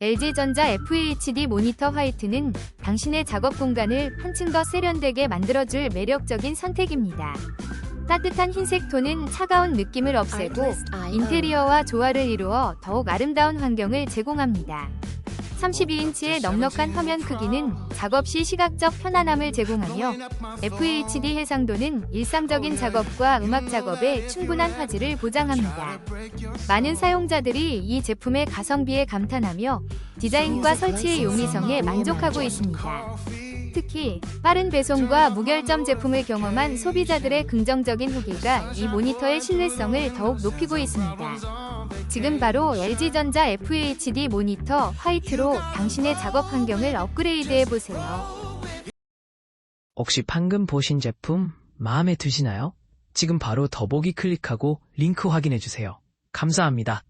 LG전자 FHD 모니터 화이트는 당신의 작업 공간을 한층 더 세련되게 만들어줄 매력적인 선택입니다. 따뜻한 흰색 톤은 차가운 느낌을 없애고 인테리어와 조화를 이루어 더욱 아름다운 환경을 제공합니다. 32인치의 넉넉한 화면 크기는 작업 시 시각적 편안함을 제공하며 FHD 해상도는 일상적인 작업과 음악 작업에 충분한 화질을 보장합니다. 많은 사용자들이 이 제품의 가성비에 감탄하며 디자인과 설치의 용이성에 만족하고 있습니다. 특히 빠른 배송과 무결점 제품을 경험한 소비자들의 긍정적인 후기가 이 모니터의 신뢰성을 더욱 높이고 있습니다. 지금 바로 LG전자 FHD 모니터 화이트로 당신의 작업 환경을 업그레이드해 보세요. 혹시 방금 보신 제품 마음에 드시나요? 지금 바로 더보기 클릭하고 링크 확인해 주세요. 감사합니다.